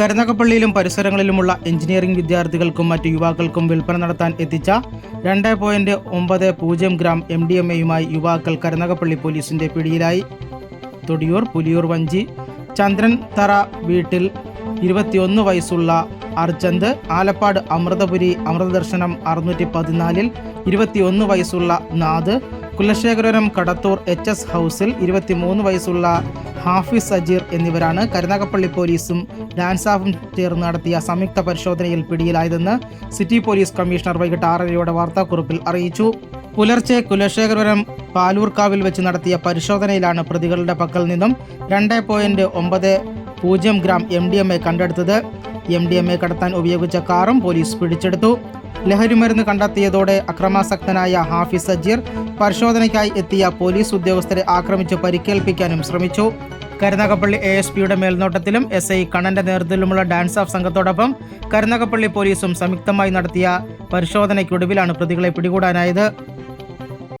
കരുനാഗപ്പള്ളിയിലും പരിസരങ്ങളിലുമുള്ള engineering വിദ്യാർത്ഥികൾക്കും മറ്റു യുവാക്കൾക്കും വിൽപ്പന നടത്താൻ എത്തിച്ച രണ്ട് പോയിന്റ് ഒമ്പത് പൂജ്യം ഗ്രാം എം ഡി എം എയുമായി യുവാക്കൾ കരുനാഗപ്പള്ളി പോലീസിന്റെ പിടിയിലായി. തൊടിയൂർ പുലിയൂർ വഞ്ചി ചന്ദ്രൻ തറ വീട്ടിൽ ഇരുപത്തിയൊന്ന് വയസ്സുള്ള അർജന്ത് ആലപ്പാട് അമൃതപുരി അമൃതദർശനം അറുന്നൂറ്റി പതിനാലിൽ ഇരുപത്തിയൊന്ന് വയസ്സുള്ള നാദ് കുലശേഖരം കടത്തൂർ എച്ച് എസ് ഹൗസിൽ ഇരുപത്തിമൂന്ന് വയസ്സുള്ള ഹാഫിസ് സജീർ എന്നിവരാണ് കരുനാഗപ്പള്ളി പോലീസും ഡാൻസ് ആഫും ചേർന്ന് നടത്തിയ സംയുക്ത പരിശോധനയിൽ പിടിയിലായതെന്ന് സിറ്റി പോലീസ് കമ്മീഷണർ വൈകിട്ട് ആറരയോടെ വാർത്താക്കുറിപ്പിൽ അറിയിച്ചു. പുലർച്ചെ കുലശേഖരപുരം പാലൂർക്കാവിൽ വെച്ച് നടത്തിയ പരിശോധനയിലാണ് പ്രതികളുടെ പക്കൽ നിന്നും രണ്ട് പോയിന്റ് ഒമ്പത് പൂജ്യം gram M D M A കണ്ടെടുത്തത്. എം ഡി എം എ കടത്താൻ ഉപയോഗിച്ച കാറും പോലീസ് പിടിച്ചെടുത്തു. ലഹരിമരുന്ന് കണ്ടെത്തിയതോടെ അക്രമാസക്തനായ ഹാഫിസ് സജീർ പരിശോധനയ്ക്കായി എത്തിയ പോലീസ് ഉദ്യോഗസ്ഥരെ ആക്രമിച്ച് പരിക്കേൽപ്പിക്കാനും ശ്രമിച്ചു. കരുനാഗപ്പള്ളി എ എസ് പിയുടെ മേൽനോട്ടത്തിലും എസ് ഐ കണ്ണന്റെ നേതൃത്വത്തിലുമുള്ള ഡാൻസ് ഓഫ് സംഘത്തോടൊപ്പം കരുനാഗപ്പള്ളി പോലീസും സംയുക്തമായി നടത്തിയ പരിശോധനയ്ക്കൊടുവിലാണ് പ്രതികളെ പിടികൂടാനായത്.